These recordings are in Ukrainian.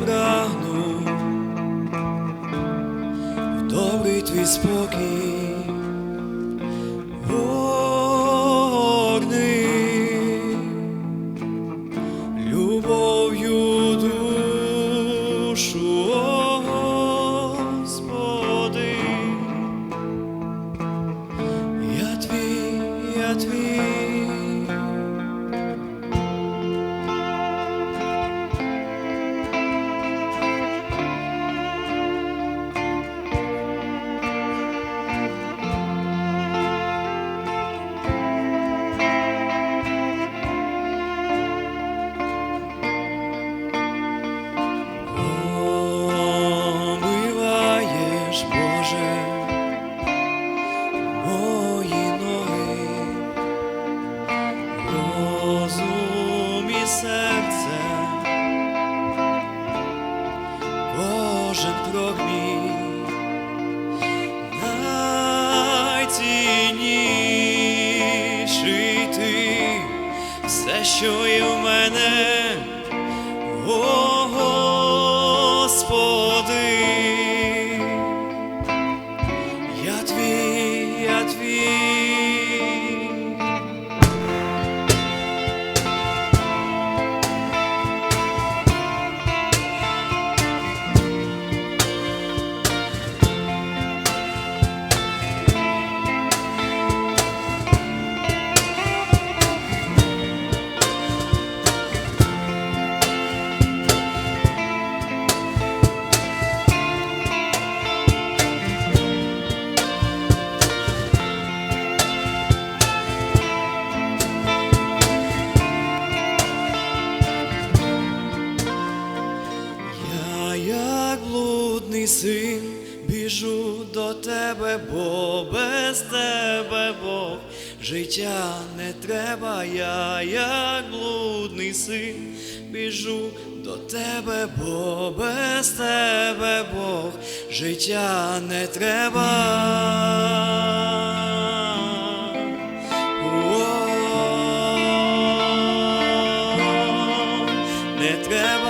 прагну, в добрий твій спокій, горний, любов'ю душу, все, що є до тебе, бо без тебе Бог життя не треба. Я, як блудний син, біжу до тебе, бо без тебе Бог життя не треба. Не треба.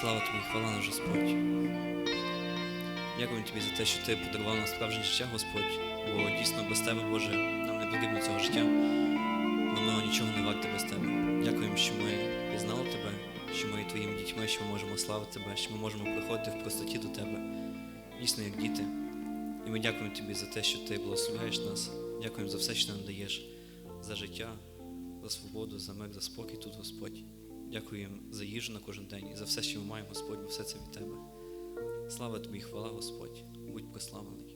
Слава тобі, хвала наш Господь. Дякую тобі за те, що ти подарував нам справжнє життя, Господь. Бо дійсно без тебе, Боже, нам не потрібно цього життя. Воно нічого не варте без тебе. Дякуємо, що ми пізнали тебе, що ми твоїми дітьми, що ми можемо славити тебе, що ми можемо приходити в простоті до тебе, дійсно як діти. І ми дякуємо тобі за те, що ти благословляєш нас. Дякуємо за все, що нам даєш, за життя, за свободу, за мир, за спокій тут, Господь. Дякуємо за їжу на кожен день і за все, що ми маємо, Господь, бо все це від Тебе. Слава тобі хвала, Господь, будь прославлений.